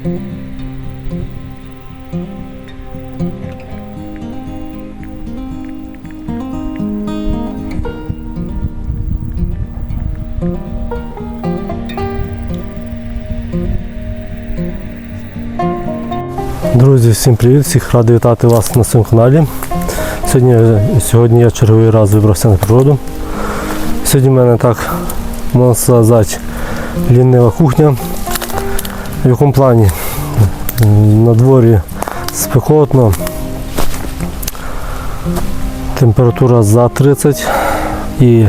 Друзі, всім привіт! Всіх радий вітати вас на своєму каналі. Сьогодні, сьогодні я черговий раз вибрався на природу. Сьогодні в мене так, можна сказати, лінива кухня. В якому плані? На дворі спекотно. Температура за 30 і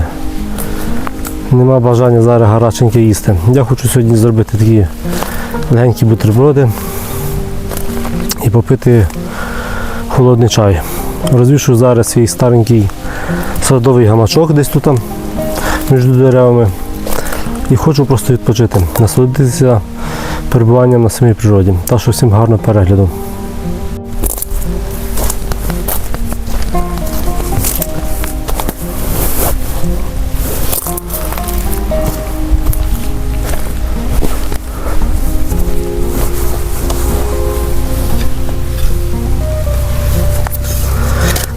нема бажання зараз гаряченьке їсти. Я хочу сьогодні зробити такі легенькі бутерброди і попити холодний чай. Розвішую зараз свій старенький садовий гамачок десь тут між деревами. І хочу просто відпочити, насолодитися перебуванням на самій природі. Так що всім гарного перегляду.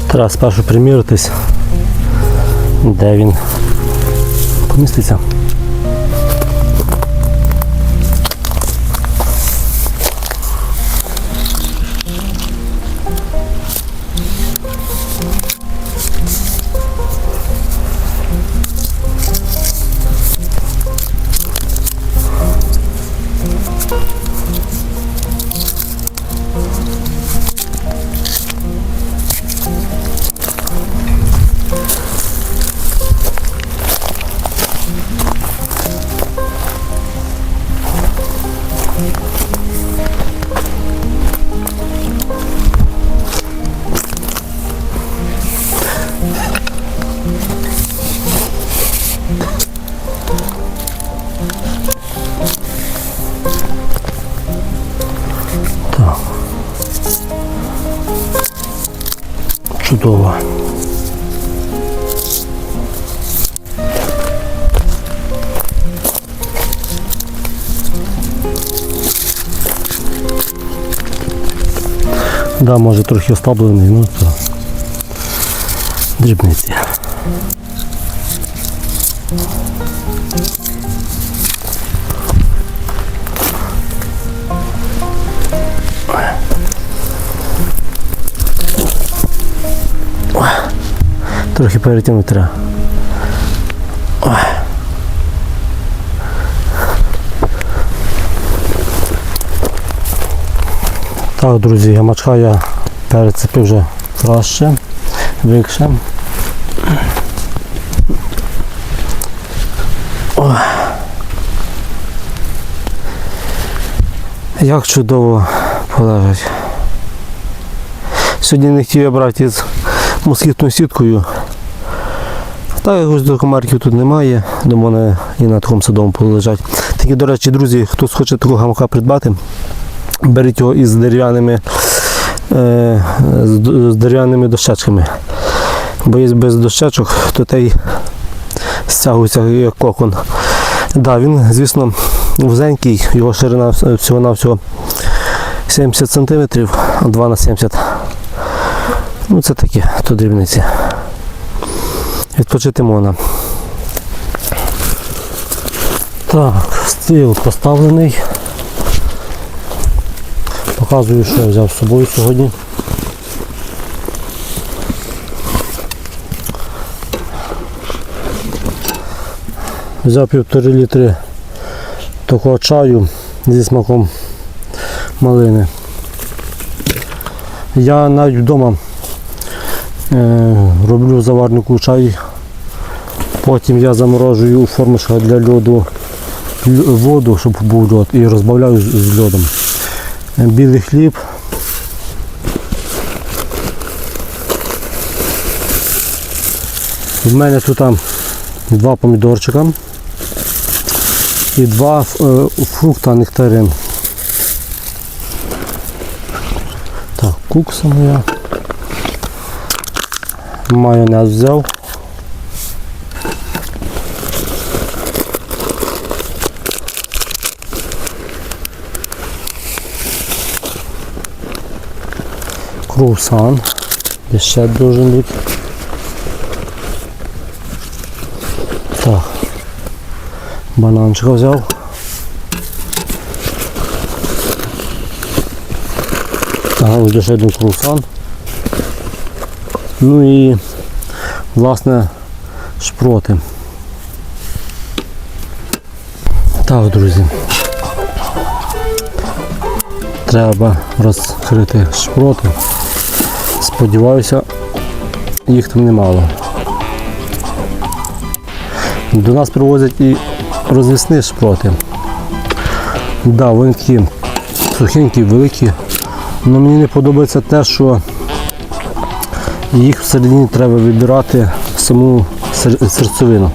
Треба спершу приміритись, де він поміститься. Чудово. Да, може трохи ослаблений, ну то дрібниці. Трохи перетягнути треба. Так, друзі, ямачка я перецепив вже краще, викше. Як чудово полежать. Сьогодні не хотів я брати із москітною сіткою. Так якось до комарків тут немає, до мене і на такому садовому полежать. Такі, до речі, друзі, хтось хоче такого гамака придбати, беріть його із дерев'яними е, з дерев'яними дощечками. Бо є без дощечок, то той стягується як кокон. Да, він, звісно, вузенький, його ширина всього-навсього 70 см, 2 на 70 Ну це таке, то дрібниці. Відпочити можна. Так, стіл поставлений. Показую, що я взяв з собою сьогодні. Взяв півтори літри такого чаю зі смаком малини. Я навіть вдома е, роблю заварнику чай, потім я заморожую у формочках для льоду воду, щоб був льод, і розбавляю з, льодом. Білий хліб. В мене тут там два помідорчика і два е, фрукта нектарин. Так, кукса моя. Майонез взяв. Круасан. Де ще должен бути. Так. Бананчика взяв. Ага, ось ще один круасан. Ну і власне шпроти. Так, друзі. Треба розкрити шпроти. Сподіваюся, їх там немало. До нас привозять і розвісні шпроти. Да, вони такі сухенькі, великі. Але мені не подобається те, що їх всередині треба вибирати саму серцевину.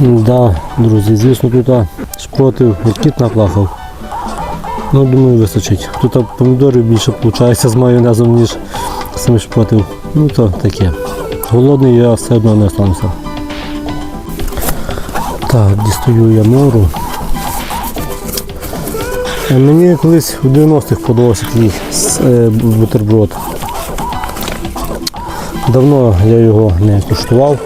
Да, друзі, звісно, тут а, шпротив кіт наплакав. Ну, думаю, вистачить. Тут помідорів більше виходить з майонезом, ніж самих шпротив. Ну то таке. Голодний я все одно не остануся. Так, дістаю я мору. Е, Мені колись у 90-х подобався такий е, бутерброд. Давно я його не куштував.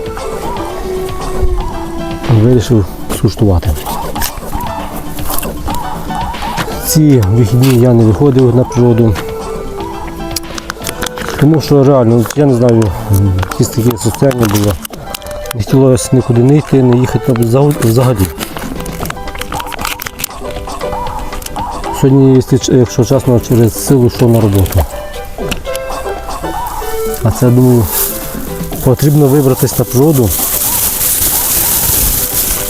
Вирішив скуштувати. Ці вихідні я не виходив на природу. Тому що реально, я не знаю, якісь таке состояння було. Не хотілося нікуди не йти, не їхати взагалі. Сьогодні, якщо чесно, через силу йшов на роботу. А це, думаю, потрібно вибратись на природу.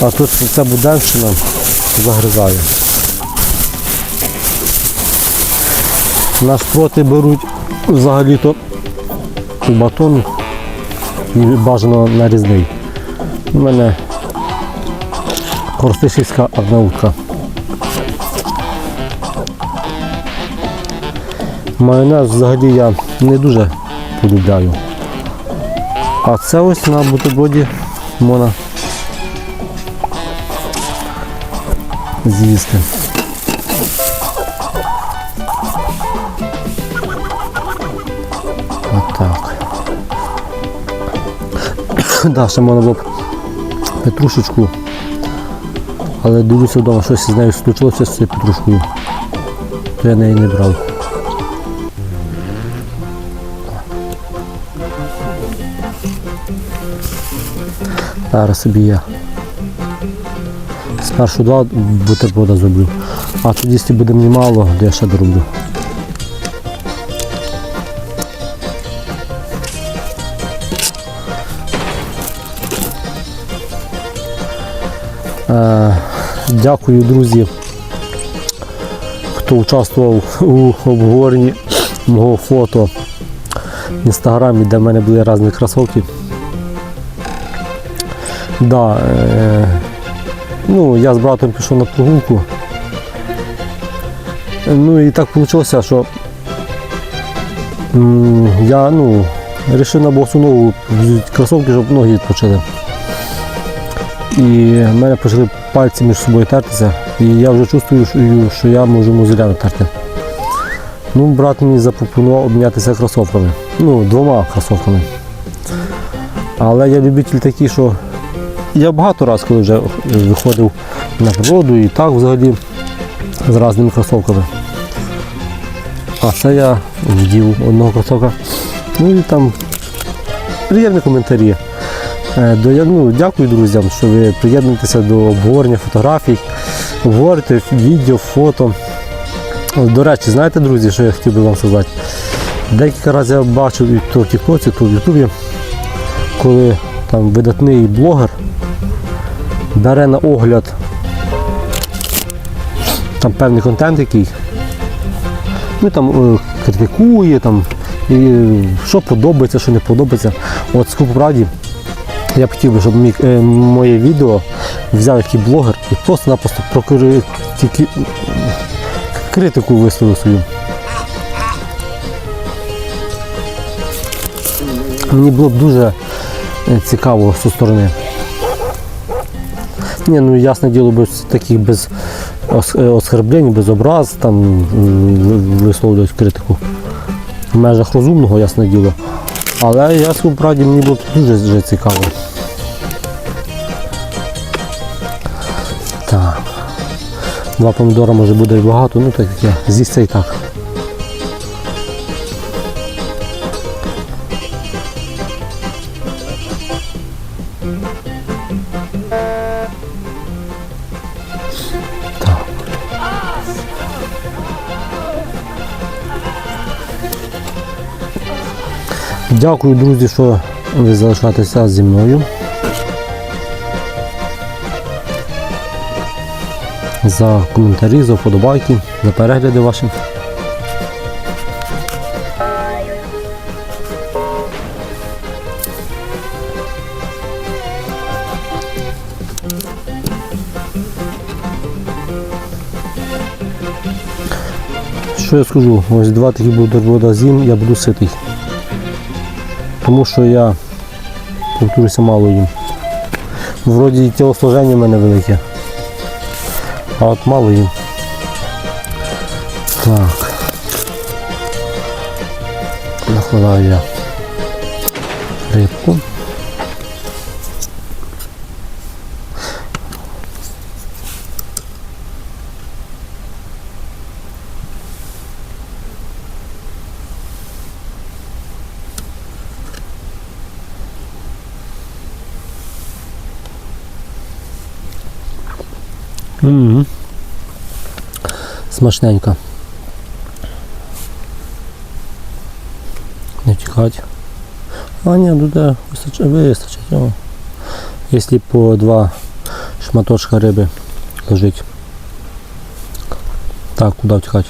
А тут ця буденщина загризає. Наш проти беруть взагалі-то батон і бажано нарізний. У мене коростишівська арнаутка. Майонез взагалі я не дуже полюбляю. А це ось на бутерброді можна з'їсти. Отак. Да, ще можна було б петрушечку. Але дивлюся вдома, щось з нею случилося з цією петрушкою. То я неї не брав. Зараз собі я спершу два бутерброда зроблю. А тоді, якщо буде мені мало, то я ще дороблю. Е, Дякую, друзі, хто участвував у обговоренні мого фото в інстаграмі, де в мене були різні кросовки. Да, е, ну, я з братом пішов на прогулку. Ну і так вийшло, що я ну, вирішив на босу ногу кросовки, щоб ноги відпочили. І в мене почали пальці між собою тертися, і я вже чувствую, що- я можу мозоля натерти. Ну, брат мені запропонував обмінятися кросовками. Ну, двома кросовками. Але я любитель такий, що я багато разів, коли вже виходив на природу і так взагалі з різними кросовками. А це я вдів одного кросовка. Ну і там приємні коментарі. Е, ну, дякую друзям, що ви приєднуєтеся до обговорення фотографій, обговорюєте відео, фото. До речі, знаєте, друзі, що я хотів би вам сказати? Декілька разів я бачив і то в Тіктоці, то в Ютубі, коли там видатний блогер бере на огляд там певний контент який, ну там е, критикує, там, і, е, що подобається, що не подобається. От скупу правді, я б хотів би, щоб мій, е, моє відео взяв який блогер і просто-напросто про тільки, критику висловив свою. Мені було б дуже цікаво зі сторони. Ні, ну ясне діло, без таких без е, без образ, там висловлюють критику. В межах розумного, ясне діло. Але я скажу правді, мені було дуже, дуже цікаво. Так. Два помідора може буде багато, ну так як я. З'їсться і. Так. Дякую, друзі, що ви залишаєтеся зі мною. За коментарі, за вподобайки, за перегляди ваші. Що я скажу? Ось два такі бутерброда з'їм, я буду ситий. Тому що я, повторюся, мало їм. Вроді і тілосложення в мене велике. А от мало їм. Так. Накладаю я рибку. Смачненько. Не втікать. А ні, ну да, вистачить, вистачить. О. Якщо по два шматочка риби лежить. Так, куди втікати?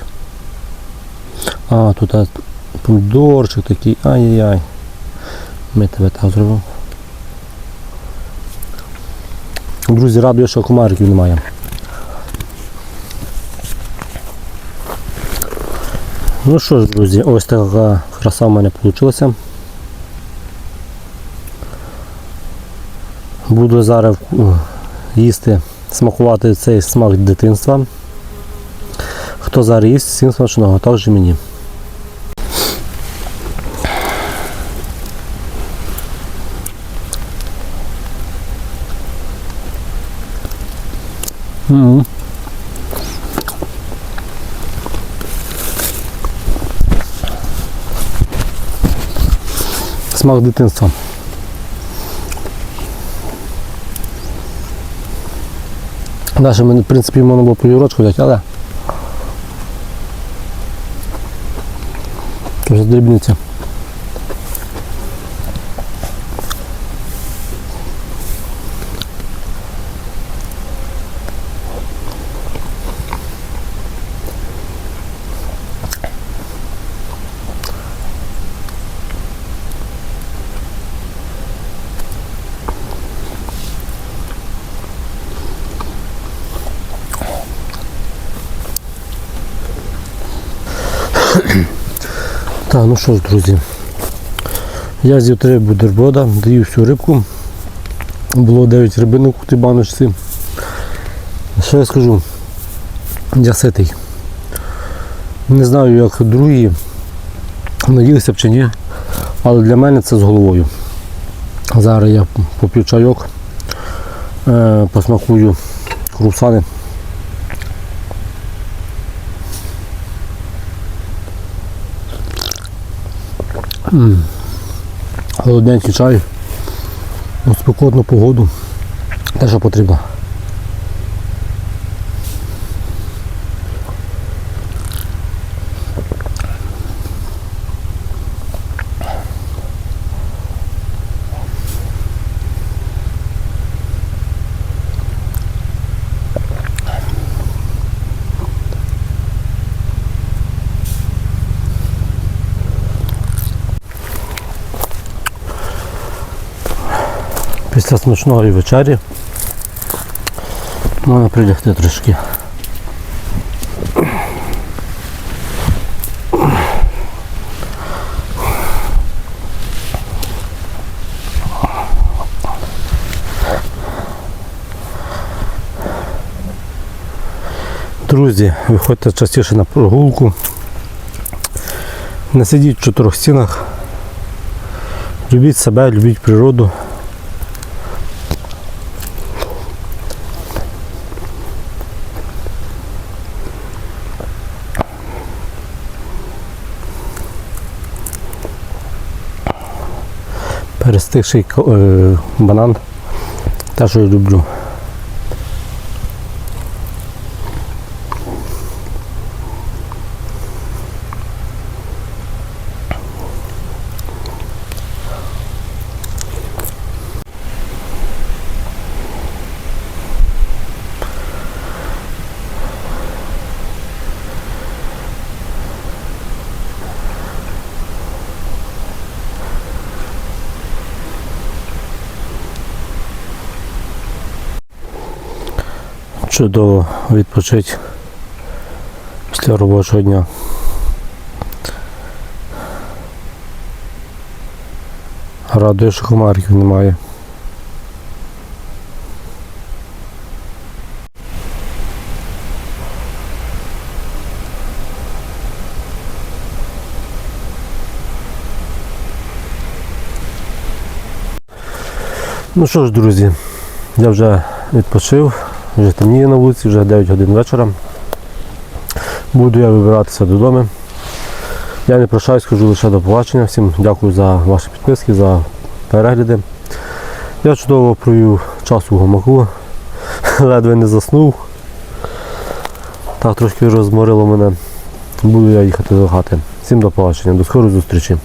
А, тут помідорчик такий. Ай-яй-яй. Ми тебе так зробимо. Друзі, радує, що комариків немає. Ну що ж, друзі, ось така краса в мене вийшла. Буду зараз е, їсти, смакувати цей смак дитинства. Хто зараз їсть, всім смачного, також і мені. Смак дитинства. Далі в принципі, можна було повірочку взяти, але вже дрібниця. Так, ну що ж, друзі. Я з'їв три бутерброда, даю всю рибку. Було 9 рибинок у тій баночці. Що я скажу? Я ситий. Не знаю, як другі наїлися б чи ні, але для мене це з головою. Зараз я поп'ю чайок, е, посмакую крусани. Холодненький чай, у спекотну погоду, те, що потрібно. Після смачної вечері можна прилягти трошки. Друзі, виходьте частіше на прогулку, не сидіть в чотирьох стінах, любіть себе, любіть природу. Перестигший е, банан. теж люблю. Чудово відпочити після робочого дня. Радує, що комариків немає. Ну що ж, друзі, я вже відпочив, вже темніє на вулиці, вже 9 годин вечора. Буду я вибиратися додому. Я не прощаюсь, скажу лише до побачення. Всім дякую за ваші підписки, за перегляди. Я чудово провів час у гамаку, ледве не заснув. Так трошки розморило мене. Буду я їхати до хати. Всім до побачення, до скорої зустрічі.